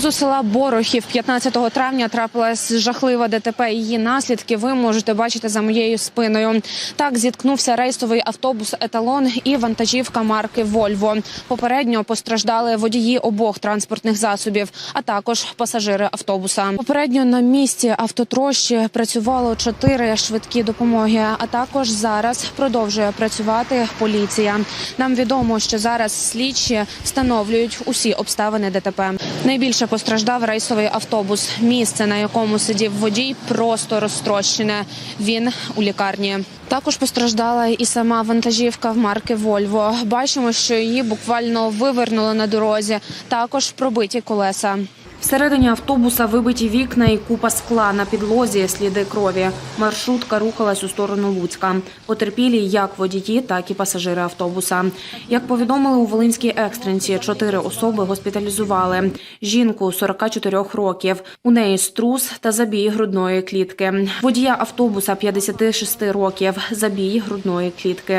З села Борохів 15 травня трапилась жахлива ДТП. Її наслідки ви можете бачити за моєю спиною. Так зіткнувся рейсовий автобус Еталон і вантажівка марки Вольво. Попередньо постраждали водії обох транспортних засобів, а також пасажири автобуса. Попередньо на місці автотрощі працювало чотири швидкі допомоги. А також зараз продовжує працювати поліція. Нам відомо, що зараз слідчі встановлюють усі обставини ДТП. Найбільше постраждав рейсовий автобус. Місце, на якому сидів водій, просто розтрощене. Він у лікарні. Також постраждала і сама вантажівка в марки Вольво. Бачимо, що її буквально вивернуло на дорозі. Також пробиті колеса. Всередині автобуса вибиті вікна і купа скла на підлозі, сліди крові. Маршрутка рухалась у сторону Луцька. Потерпілі як водії, так і пасажири автобуса. Як повідомили у Волинській екстренці, чотири особи госпіталізували. Жінку 44 років. У неї струс та забій грудної клітки. Водія автобуса 56 років. Забій грудної клітки.